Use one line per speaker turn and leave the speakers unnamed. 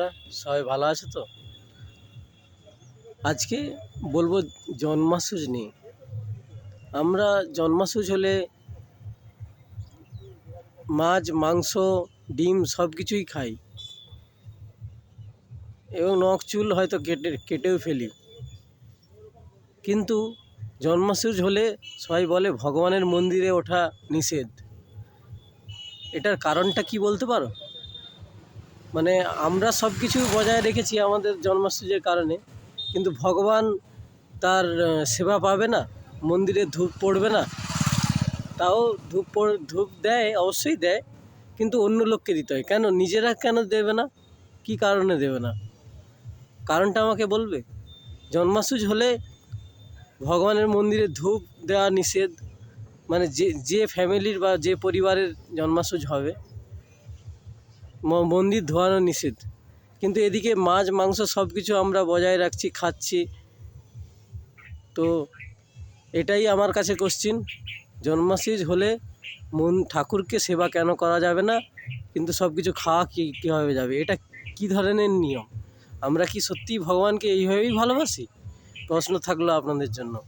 বন্ধুরা, সবাই ভালো আছে তো? আজকে বলব জন্মাসুজ নিয়ে আমরা জন্মাসুজ হলে মাছ, মাংস, ডিম সব কিছুই খাই। এবং নখ, চুল হয়তো কেটে, কেটেও ফেলি। কিন্তু জন্মাসুজ হলে সবাই বলে ভগবানের মন্দিরে ওঠা নিষেধ। এটার কারণটা কি বলতে পারো? মানে আমরা সব কিছু বজায় রেখেছি আমাদের জন্মাসূচের কারণে। কিন্তু ভগবান তার সেবা পাবে না, মন্দিরে ধূপ পড়বে না। তাও ধূপ ধূপ দেয়, অবশ্যই দেয়, কিন্তু অন্য লোককে দিতে হয়। কেন? নিজেরা কেন দেবে না? কি কারণে দেবে না? কারণটা আমাকে বলবে। জন্মাসুজ হলে ভগবানের মন্দিরে ধূপ দেওয়া নিষেধ। মানে যে যে ফ্যামিলির বা যে পরিবারের জন্মাসুজ হবে মন্দির ধোয়ানো নিষেধ। কিন্তু এদিকে মাছ, মাংস সব কিছু আমরা বজায় রাখছি, খাচ্ছি। তো এটাই আমার কাছে কোশ্চিন জন্মাসিজ হলে মন, ঠাকুরকে সেবা কেন করা যাবে না? কিন্তু সব কিছু খাওয়া কী, কীভাবে যাবে? এটা কী ধরনের নিয়ম? আমরা কি সত্যিই ভগবানকে এইভাবেই ভালোবাসি? প্রশ্ন থাকল আপনাদের জন্য।